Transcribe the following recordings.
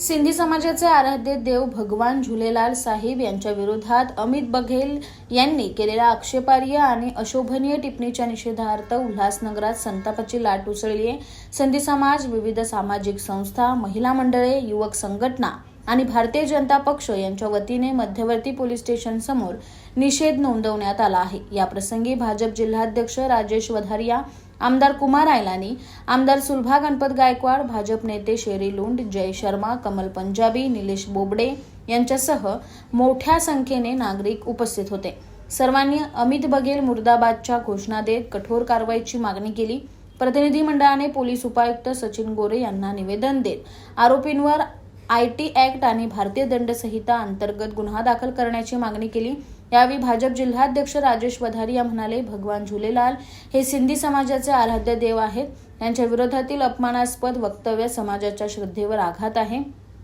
सिंधी समाजाचे आराध्य देव भगवान झुलेलाल साहिब यांच्या विरोधात अमित बघेल यांनी केलेल्या आक्षेपार्ह आणि अशोभनीय टिप्पणीच्या निषेधार्थ उल्हासनगरात संतापाची लाट उसळली आहे. सिंधी समाज विविध सामाजिक संस्था महिला मंडळे युवक संघटना आणि भारतीय जनता पक्ष यांच्या वतीने मध्यवर्ती पोलीस स्टेशन समोर निषेध नोंदवण्यात आला आहे. याप्रसंगी भाजप जिल्हाध्यक्ष राजेश वधारिया आमदार कुमार आयलानी आमदार सुलभा गणपत गायकवाड भाजप नेते शेरी लुंड जय शर्मा कमल पंजाबी निलेश बोबडे यांच्यासह मोठ्या संख्येने नागरिक उपस्थित होते. सर्वांनी अमित बघेल मुर्दाबादच्या घोषणा देत कठोर कारवाईची मागणी केली. प्रतिनिधी मंडळाने पोलीस उपायुक्त सचिन गोरे यांना निवेदन देत आरोपींवर आय टी ऍक्ट आणि भारतीय दंड संहिता अंतर्गत गुन्हा दाखल करण्याची मागणी केली. यावेळी भाजप जिल्हाध्यक्ष राजेश वधारिया म्हणाले भगवान झुलेलाल हे सिंधी समाजाचे आराध्य देव आहेत. त्यांच्या विरोधातील अपमानास्पद वक्तव्य समाजाच्या श्रद्धेवर आघात आहे.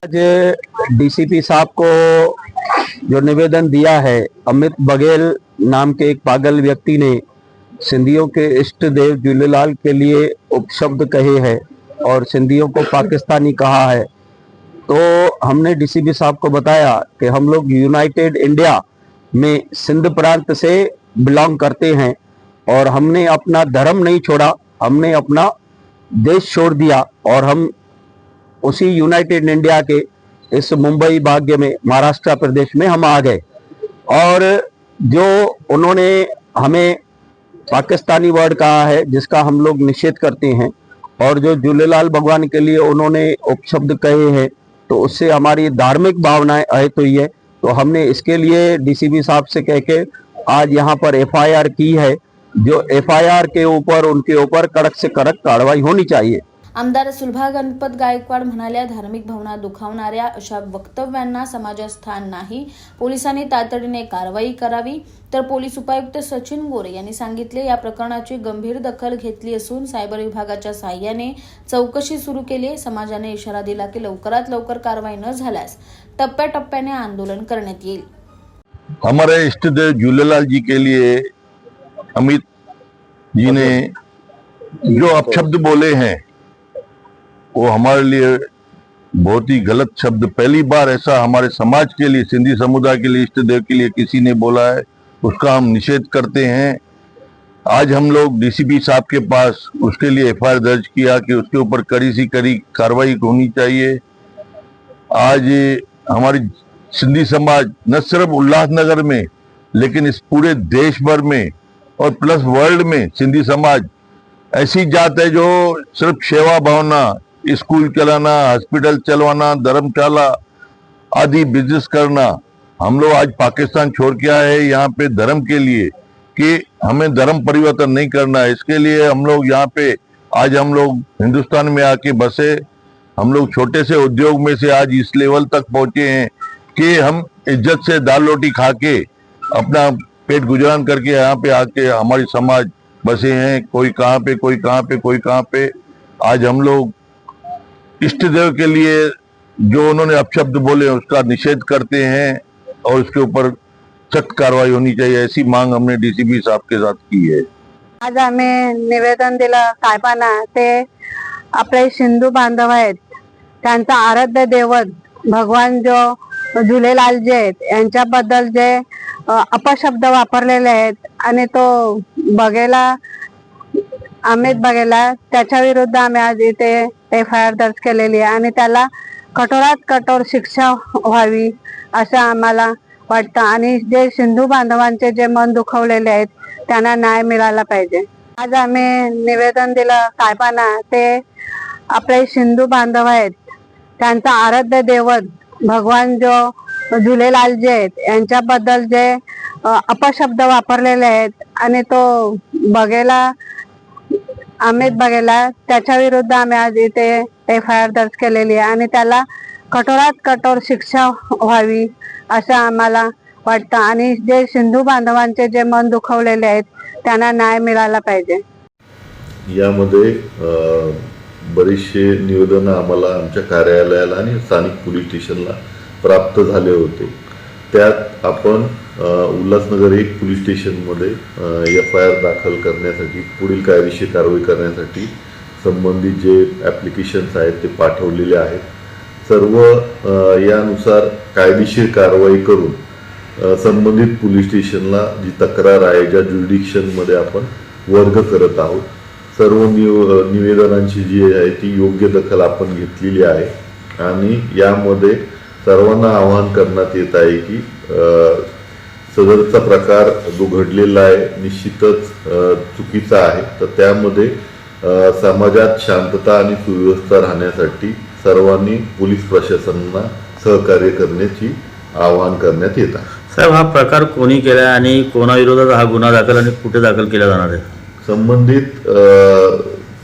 आज डीसीपी साहब को जो निवेदन दिया है अमित बघेल नाम के एक पागल व्यक्ति ने सिंधियों के इष्ट देव झूलेलाल के लिए उपशब्द कहे हैं और सिंधियों को पाकिस्तानी कहा है। तो हमने डीसीपी साहब को बताया कि हम लोग यूनाइटेड इंडिया में सिंध प्रांत से बिलोंग करते हैं और हमने अपना धर्म नहीं छोड़ा, हमने अपना देश छोड़ दिया और हम उसी यूनाइटेड इंडिया के इस मुंबई भाग्य में, महाराष्ट्र प्रदेश में हम आ गए। और जो उन्होंने हमें पाकिस्तानी वर्ड कहा है, जिसका हम लोग निषेध करते हैं, और जो झूलेलाल भगवान के लिए उन्होंने उपशब्द कहे हैं तो उससे हमारी धार्मिक भावनाएँ अहित हुई है। तो हमने इसके लिए डीसीबी साहब से कह के आज यहाँ पर एफआईआर की है जो एफआईआर के ऊपर उनके ऊपर कड़क से कड़क कार्रवाई होनी चाहिए। आमदार सुलभा गणपत गायकवाड म्हणाल्या धार्मिक भावना दुखावणाऱ्या अशा वक्तव्यांना समाजात स्थान नाही. पोलिसांनी तातडीने कारवाई करावी. तर पोलीस उपायुक्त सचिन गोरे यांनी सांगितले या प्रकरणाची गंभीर दखल घेतली असून सायबर विभागाच्या साह्याने चौकशी सुरू केली आहे. समाजाने इशारा दिला की लवकरात लवकर कारवाई न झाल्यास टप्प्याटप्प्याने आंदोलन करण्यात येईल. हमारे इष्ट देव झूलेलाल जी के लिए अमित जी ने जो अपशब्द बोले हैं वो हमारे लिए बहुत ही गलत शब्द। पहली बार ऐसा हमारे समाज के लिए, सिंधी समुदाय के लिए इष्ट देव के लिए किसी ने बोला है, उसका हम निषेध करते हैं। आज हम लोग डीसीपी साहब के पास उसके लिए एफआईआर दर्ज किया कि उसके ऊपर कड़ी सी कड़ी कार्रवाई होनी चाहिए। आज हमारी सिंधी समाज न सिर्फ़ उल्लासनगर में, लेकिन इस पूरे देश भर में और प्लस वर्ल्ड में सिंधी समाज ऐसी जात है जो सिर्फ़ सेवा भावना स्कूल चलाना, हॉस्पिटल चलवाना धर्मशाला आदि बिज़नेस करना, हम लोग आज पाकिस्तान छोड़ के आए हैं यहाँ पे धर्म के लिए कि हमें धर्म परिवर्तन नहीं करना है। इसके लिए हम लोग यहाँ पे, आज हम लोग हिंदुस्तान में आके बसे, हम लोग छोटे से उद्योग में से आज इस लेवल तक पहुँचे हैं कि हम इज़्ज़त से दाल रोटी खा के अपना पेट गुजरान करके यहाँ पे आके हमारी समाज बसे हैं। कोई कहाँ पे, कोई कहाँ पे, कोई कहाँ पे। आज हम लोग इष्ट देव के लिए जो उन्होंने अपशब्द बोले, उसका निषेध करते हैं और उसके ऊपर सख्त कार्रवाई होनी चाहिए, ऐसी मांग हमने डीसीपी साहब के साथ की है। आज आम्ही निवेदन दिलं, साहेबांना, ते आपले सिंधू बांधव आहेत आराध्य दैवत, भगवान जो झुलेलाल जे आहेत, यांच्याबद्दल जे अपशब्द वापरलेले तो बघेला अमित बघेला. त्याच्या विरुद्ध आम्ही आज इथे एफ आय आर दर्ज केलेली आहे आणि त्याला कठोरात कठोर शिक्षा व्हावी असं आम्हाला वाटतं. आणि जे सिंधू बांधवांचे जे मन दुखवलेले आहेत त्यांना न्याय मिळाला पाहिजे. आज आम्ही निवेदन दिलं साहेबांना ते आपले सिंधू बांधव आहेत त्यांचा आराध्य दैवत भगवान जो झुलेलाल जे आहेत यांच्याबद्दल जे अपशब्द वापरलेले आहेत आणि तो बघेला अमित बघेला. त्याच्या विरुद्ध आम्ही आज इथे एफ आय आर दर्ज केलेली आहे आणि त्याला कठोरात कठोर शिक्षा व्हावी असं आम्हाला वाटतं. आणि जे सिंधू बांधवांचे जे मन दुखवलेले आहेत त्यांना न्याय मिळाला पाहिजे. यामध्ये बरेचसे बरीचसे निवेदनं आम्हाला आमच्या कार्यालयाला आणि स्थानिक पोलीस स्टेशनला प्राप्त झाले होते. त्यात आपण उल्हासनगर एक पोलीस स्टेशनमध्ये एफ आय आर दाखल करण्यासाठी पुढील कायदेशीर कारवाई करण्यासाठी संबंधित जे ॲप्लिकेशन्स आहेत ते पाठवलेले आहेत. सर्व यानुसार कायदेशीर कारवाई करून संबंधित पोलीस स्टेशनला जी तक्रार आहे ज्या ज्युरिडिक्शनमध्ये आपण वर्ग करत आहोत सर्व निव निवेदनांची जी आहे ती योग्य दखल आपण घेतलेली आहे. आणि यामध्ये सर्वांना आवाहन करण्यात येत आहे की सदरचा प्रकार जो घडलेला आहे निश्चितच चुकीचा आहे. तर त्यामध्ये समाजात शांतता आणि सुव्यवस्था राहण्यासाठी सर्वांनी पोलीस प्रशासनाला सहकार्य करण्याची आवाहन करण्यात येत आहे. साहेब हा प्रकार कोणी केला आणि कोणाविरोधात हा गुन्हा दाखल आणि कुठे दाखल केला जाणार आहे? संबंधित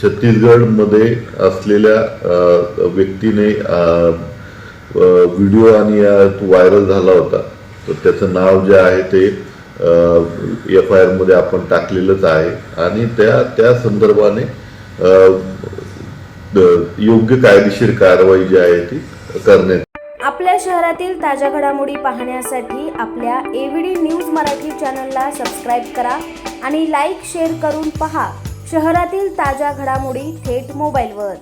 छत्तीसगडमध्ये असलेल्या व्यक्तीने व्हिडिओ आणि व्हायरल झाला होता. तर त्याचं नाव जे आहे ते एफ आयमध्ये आपण टाकलेलंच आहे. आणि त्या त्या संदर्भाने योग्य कायदेशीर कारवाई जी आहे ती करण्यात आपल्या शहरातील ताज्या घडामोडी पाहण्यासाठी आपल्या एव्हीडी न्यूज मराठी चॅनलला सबस्क्राईब करा आणि लाईक शेअर करून पहा शहरातील ताज्या घडामोडी थेट मोबाईलवर.